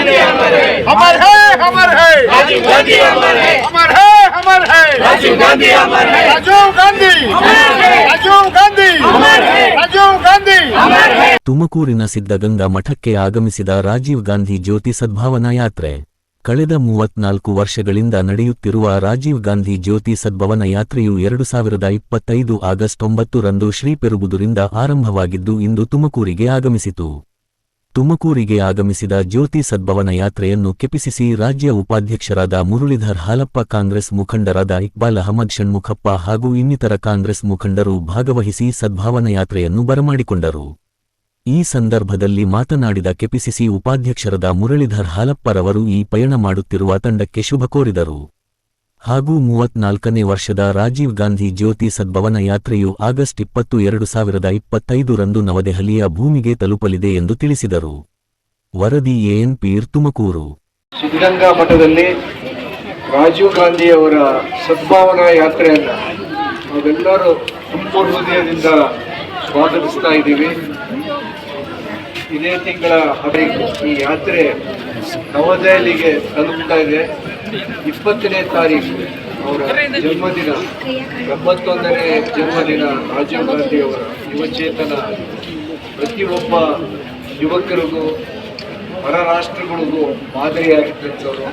गांधी अमर है अमर है अमर है राजीव गांधी अमर है अमर है अमर है राजीव गांधी अमर है राजीव गांधी राजीव गांधी राजीव गांधी ತುಮಕೂರಿನ ಸಿದ್ಧಗಂಗಾ ಮಠಕ್ಕೆ ಆಗಮಿಸಿದ ರಾಜೀವ್ ಗಾಂಧಿ ಜ್ಯೋತಿ ಸದ್ಭಾವನಾ ಯಾತ್ರೆ ಕಳೆದ ಮೂವತ್ನಾಲ್ಕು ವರ್ಷಗಳಿಂದ ನಡೆಯುತ್ತಿರುವ ರಾಜೀವ್ ಗಾಂಧಿ ಜ್ಯೋತಿ ಸದ್ಭವನ ಯಾತ್ರೆಯು ಎರಡು ಸಾವಿರದ ಇಪ್ಪತ್ತೈದು ಆಗಸ್ಟ್ ಒಂಬತ್ತರಂದು ಶ್ರೀಪೆರುಬುದುರಿಂದ ಆರಂಭವಾಗಿದ್ದು ಇಂದು ತುಮಕೂರಿಗೆ ಆಗಮಿಸಿತು ತುಮಕೂರಿಗೆ ಆಗಮಿಸಿದ ಜ್ಯೋತಿ ಸದ್ಭವನ ಯಾತ್ರೆಯನ್ನು ಕೆಪಿಸಿಸಿ ರಾಜ್ಯ ಉಪಾಧ್ಯಕ್ಷರಾದ ಮುರುಳಿಧರ್ ಹಾಲಪ್ಪ ಕಾಂಗ್ರೆಸ್ ಮುಖಂಡರಾದ ಇಕ್ಬಾಲ್ ಅಹಮದ್ ಷಣ್ಮುಖಪ್ಪ ಹಾಗೂ ಇನ್ನಿತರ ಕಾಂಗ್ರೆಸ್ ಮುಖಂಡರು ಭಾಗವಹಿಸಿ ಸದ್ಭಾವನ ಯಾತ್ರೆಯನ್ನು ಬರಮಾಡಿಕೊಂಡರು. ಈ ಸಂದರ್ಭದಲ್ಲಿ ಮಾತನಾಡಿದ ಕೆಪಿಸಿಸಿ ಉಪಾಧ್ಯಕ್ಷರಾದ ಮುರಳೀಧರ್ ಹಾಲಪ್ಪರವರು ಈ ಪಯಣ ಮಾಡುತ್ತಿರುವ ತಂಡಕ್ಕೆ ಶುಭ ಕೋರಿದರು. ಹಾಗೂ ಮೂವತ್ನಾಲ್ಕನೇ ವರ್ಷದ ರಾಜೀವ್ ಗಾಂಧಿ ಜ್ಯೋತಿ ಸದ್ಭವನ ಯಾತ್ರೆಯು ಆಗಸ್ಟ್ ಇಪ್ಪತ್ತು ಎರಡು ಸಾವಿರದ ಇಪ್ಪತ್ತೈದರಂದು ನವದೆಹಲಿಯ ಭೂಮಿಗೆ ತಲುಪಲಿದೆ ಎಂದು ತಿಳಿಸಿದರು. ವರದಿ ಎಎನ್ ಪೀರ್ ತುಮಕೂರು ಸಿದ್ಧಗಂಗಾ ಮಠದಲ್ಲಿ ರಾಜೀವ್ ಗಾಂಧಿ ಅವರ ಸದ್ಭಾವನಾ ಯಾತ್ರೆಯನ್ನು ನಾವೆಲ್ಲರೂ ತುಂಬ ಹೃದಯದಿಂದ ಸ್ವಾಗತಿಸ್ತಾ ಇದ್ದೀವಿ. ಇದೇ ತಿಂಗಳ ಹದಿನೈದು ಈ ಯಾತ್ರೆ ನವದೆಹಲಿಗೆ ತಲುಪ್ತಾ ಇದೆ. ಇಪ್ಪತ್ತನೇ ತಾರೀಕು ಅವರ ಜನ್ಮದಿನ. ಎಂಬತ್ತೊಂದನೇ ಜನ್ಮದಿನ ರಾಜೀವ್ ಗಾಂಧಿ ಅವರ ಯುವಚೇತನ. ಪ್ರತಿಯೊಬ್ಬ ಯುವಕರಿಗೂ ಹೊರ ರಾಷ್ಟ್ರಗಳಿಗೂ ಮಾದರಿಯಾಗಿದ್ದಂಥವ್ರು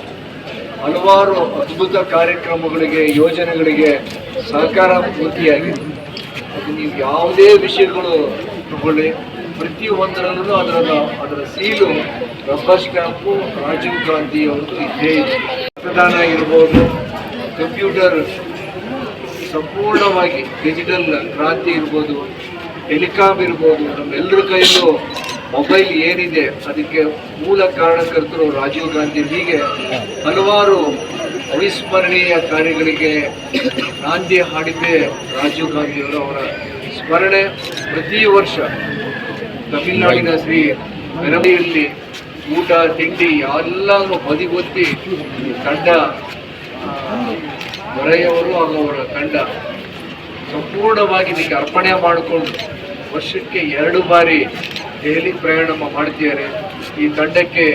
ಹಲವಾರು ಅದ್ಭುತ ಕಾರ್ಯಕ್ರಮಗಳಿಗೆ, ಯೋಜನೆಗಳಿಗೆ ಸಹಕಾರ ಪೂರ್ತಿಯಾಗಿದೆ ಅದು ನೀವು ಯಾವುದೇ ವಿಷಯಗಳು ತಗೊಳ್ಳಿ. ಪ್ರತಿಯೊಂದರಲ್ಲೂ ಅದರ ಅದರ seal rubber stamp, Rajiv Gandhi ಅವರು ಇದ್ದೇ ಇದೆ. ಮತದಾನ ಇರ್ಬೋದು ಕಂಪ್ಯೂಟರ್ ಸಂಪೂರ್ಣವಾಗಿ ಡಿಜಿಟಲ್ ಕ್ರಾಂತಿ ಇರ್ಬೋದು ಟೆಲಿಕಾಮ್ ಇರ್ಬೋದು, ನಮ್ಮೆಲ್ಲರ ಕೈಯಲ್ಲೂ ಮೊಬೈಲ್ ಏನಿದೆ, ಅದಕ್ಕೆ ಮೂಲ ಕಾರಣಕರ್ತರು ರಾಜೀವ್ ಗಾಂಧಿ. ಹೀಗೆ ಹಲವಾರು ಅವಿಸ್ಮರಣೀಯ ಕಾರ್ಯಗಳಿಗೆ ನಾಂದಿ ಹಾಡಿದ್ದೇ ರಾಜೀವ್ ಗಾಂಧಿಯವರು ಅವರ ಸ್ಮರಣೆ. ಪ್ರತಿ ವರ್ಷ ತಮಿಳುನಾಡಿನ ಶ್ರೀ ಮೆರವಣಿಗೆಯಲ್ಲಿ ಊಟ, ತಿಂಡಿ ಎಲ್ಲನೂ ಬದಿಗೊತ್ತಿ ತಂಡ ದೊರೆಯವರು ಹಾಗೂ ಅವರ ತಂಡ ಸಂಪೂರ್ಣವಾಗಿ ನಿಮಗೆ ಅರ್ಪಣೆ ಮಾಡಿಕೊಂಡು ವರ್ಷಕ್ಕೆ ಎರಡು ಬಾರಿ ದೆಹಲಿ ಪ್ರಯಾಣ ಮಾಡ್ತಿದ್ದಾರೆ. ಈ ತಂಡಕ್ಕೆ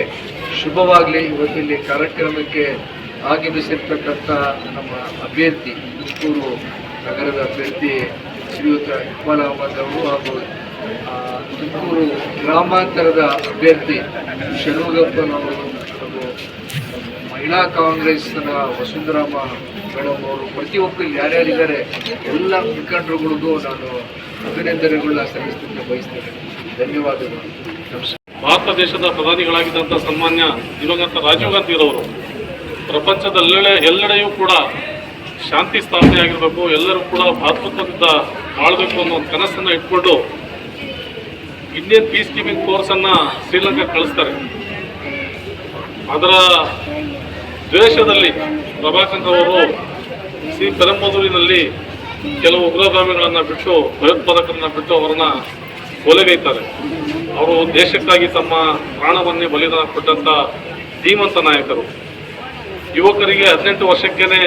ಶುಭವಾಗಲಿ. ಇವತ್ತಿಲ್ಲಿ ಕಾರ್ಯಕ್ರಮಕ್ಕೆ ಆಗಮಿಸಿರ್ತಕ್ಕಂಥ ನಮ್ಮ ಅಭ್ಯರ್ಥಿ ತುಮಕೂರು ನಗರದ ಅಭ್ಯರ್ಥಿ ಶ್ರೀಯುತ ಇಕ್ಬಾಲ್ ಅಹಮದ್ ಅವರು ಹಾಗೂ ತುಮಕೂರು ಗ್ರಾಮಾಂತರದ ಅಭ್ಯರ್ಥಿ ಷಣ್ಮುಗಪ್ಪನವರು ಮಹಿಳಾ ಕಾಂಗ್ರೆಸ್ನ ವಸುಂಧರಾಮ ಮೇಡಮ್ ಅವರು, ಪ್ರತಿಯೊಬ್ಬರು ಯಾರ್ಯಾರಿದ್ದಾರೆ, ಎಲ್ಲ ಮುಖಂಡರುಗಳಿಗೂ ನಾನು ಅಭಿನಂದನೆಗಳನ್ನ ಸಲ್ಲಿಸಲಿಕ್ಕೆ ಬಯಸ್ತೇನೆ. ಧನ್ಯವಾದಗಳು. ಭಾರತ ದೇಶದ ಪ್ರಧಾನಿಗಳಾಗಿದ್ದಂಥ ಸನ್ಮಾನ್ಯ ದಿವಂಗತ ರಾಜೀವ್ ಗಾಂಧಿರವರು ಪ್ರಪಂಚದಲ್ಲೆಡೆ ಎಲ್ಲೆಡೆಯೂ ಕೂಡ ಶಾಂತಿ ಸ್ಥಾಪನೆ ಆಗಿರಬೇಕು ಎಲ್ಲರೂ ಕೂಡ ಭಾತೃತ್ವದಿಂದ ಆಳಬೇಕು ಅನ್ನೋ ಒಂದು ಕನಸನ್ನು ಇಟ್ಕೊಂಡು ಇಂಡಿಯನ್ ಪೀಸ್ ಕೀಪಿಂಗ್ ಫೋರ್ಸನ್ನು ಶ್ರೀಲಂಕಾ ಕಳಿಸ್ತಾರೆ. ಅದರ ದ್ವೇಷದಲ್ಲಿ ಪ್ರಭಾಕರ್ ಅವರು ಶ್ರೀ ಪೆರಂಬದೂರಿನಲ್ಲಿ ಕೆಲವು ಉಗ್ರಗಾಮಿಗಳನ್ನು ಬಿಟ್ಟು ಭಯೋತ್ಪಾದಕರನ್ನ ಬಿಟ್ಟು ಅವರನ್ನ ಕೊಲೆಗೈತಾರೆ. ಅವರು ದೇಶಕ್ಕಾಗಿ ತಮ್ಮ ಪ್ರಾಣವನ್ನೇ ಬಲಿದಾನ ಕೊಟ್ಟಂತ ಧೀಮಂತ ನಾಯಕರು. ಯುವಕರಿಗೆ ಹದಿನೆಂಟು ವರ್ಷಕ್ಕೇನೆ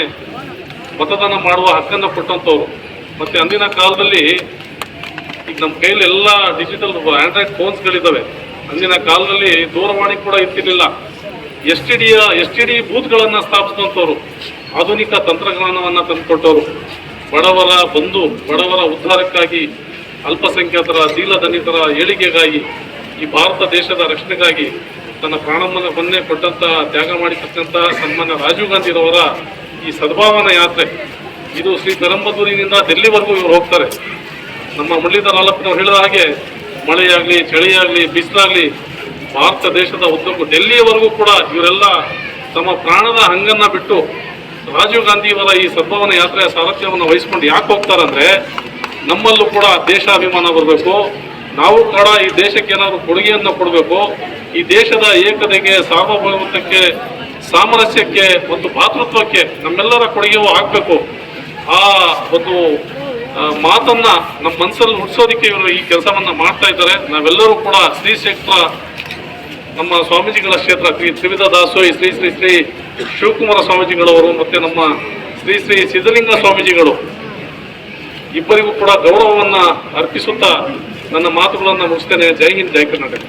ಮತದಾನ ಮಾಡುವ ಹಕ್ಕನ್ನು ಕೊಟ್ಟಂಥವ್ರು ಮತ್ತೆ ಅಂದಿನ ಕಾಲದಲ್ಲಿ ಈಗ ನಮ್ಮ ಕೈಯಲ್ಲಿ ಎಲ್ಲ ಡಿಜಿಟಲ್ ಆಂಡ್ರಾಯ್ಡ್ ಫೋನ್ಸ್ಗಳಿದ್ದಾವೆ ಅಂದಿನ ಕಾಲದಲ್ಲಿ ದೂರವಾಣಿ ಕೂಡ ಇರ್ತಿರ್ಲಿಲ್ಲ. ಎಸ್ ಟಿ ಡಿಯ ಎಸ್ ಟಿ ಡಿ ಬೂತ್ಗಳನ್ನು ಸ್ಥಾಪಿಸಿದಂಥವ್ರು, ಆಧುನಿಕ ತಂತ್ರಜ್ಞಾನವನ್ನು ತಂದುಕೊಟ್ಟವರು. ಬಡವರ ಬಂಧು, ಬಡವರ ಉದ್ಧಾರಕ್ಕಾಗಿ, ಅಲ್ಪಸಂಖ್ಯಾತರ ದೀಲದಲಿತರ ಏಳಿಗೆಗಾಗಿ, ಈ ಭಾರತ ದೇಶದ ರಕ್ಷಣೆಗಾಗಿ ತನ್ನ ಪ್ರಾಣವನ್ನು ಮೊನ್ನೆ ಕೊಟ್ಟಂತ, ತ್ಯಾಗ ಮಾಡಿಕೊಟ್ಟಂತಹ ಸನ್ಮಾನ್ಯ ರಾಜೀವ್ ಗಾಂಧಿರವರ ಈ ಸದ್ಭಾವನಾ ಯಾತ್ರೆ. ಇದು ಶ್ರೀ ಪೆರಂಬದೂರಿನಿಂದ ಡೆಲ್ಲಿವರೆಗೂ ಇವರು ಹೋಗ್ತಾರೆ. ನಮ್ಮ ಮುರಳೀಧರ ಆಲಪ್ಪನವ್ರು ಹೇಳಿದ ಹಾಗೆ, ಮಳೆಯಾಗಲಿ, ಚಳಿಯಾಗಲಿ, ಬಿಸಿಲಾಗಲಿ, ಭಾರತ ದೇಶದ ಉದ್ದಕ್ಕೂ ಡೆಲ್ಲಿಯವರೆಗೂ ಕೂಡ ಇವರೆಲ್ಲ ತಮ್ಮ ಪ್ರಾಣದ ಹಂಗನ್ನ ಬಿಟ್ಟು ರಾಜೀವ್ ಗಾಂಧಿಯವರ ಈ ಸದ್ಭಾವನಾ ಯಾತ್ರೆಯ ಸಾರಥ್ಯವನ್ನು ವಹಿಸ್ಕೊಂಡು ಯಾಕೆ ಹೋಗ್ತಾರಂದ್ರೆ, ನಮ್ಮಲ್ಲೂ ಕೂಡ ದೇಶಾಭಿಮಾನ ಬರಬೇಕು. ನಾವು ಕೂಡ ಈ ದೇಶಕ್ಕೆ ಏನಾದರೂ ಕೊಡುಗೆಯನ್ನು ಕೊಡಬೇಕು. ಈ ದೇಶದ ಏಕತೆಗೆ, ಸಾರ್ವಭೌಮತ್ವಕ್ಕೆ, ಸಾಮರಸ್ಯಕ್ಕೆ ಮತ್ತು ಭಾತೃತ್ವಕ್ಕೆ ನಮ್ಮೆಲ್ಲರ ಕೊಡುಗೆಯೂ ಆಗಬೇಕು. ಆ ಒಂದು ಮಾತನ್ನ ನಮ್ಮ ಮನಸ್ಸಲ್ಲಿ ಹುಟ್ಟಿಸೋದಕ್ಕೆ ಇವರು ಈ ಕೆಲಸವನ್ನ ಮಾಡ್ತಾ ಇದ್ದಾರೆ. ನಾವೆಲ್ಲರೂ ಕೂಡ ಶ್ರೀ ಕ್ಷೇತ್ರ, ನಮ್ಮ ಸ್ವಾಮೀಜಿಗಳ ಕ್ಷೇತ್ರ, ಶ್ರೀ ತ್ರಿವಿಧ ದಾಸೋಹಿ, ಶ್ರೀ ಶ್ರೀ ಶ್ರೀ ಶಿವಕುಮಾರ ಸ್ವಾಮೀಜಿಗಳವರು ಮತ್ತೆ ನಮ್ಮ ಶ್ರೀ ಶ್ರೀ ಸಿದ್ಧಲಿಂಗ ಸ್ವಾಮೀಜಿಗಳು ಇಬ್ಬರಿಗೂ ಕೂಡ ಗೌರವವನ್ನ ಅರ್ಪಿಸುತ್ತಾ ನನ್ನ ಮಾತುಗಳನ್ನು ಮುಗಿಸ್ತೇನೆ. ಜೈ ಹಿಂದ್, ಜೈ ಕರ್ನಾಟಕ.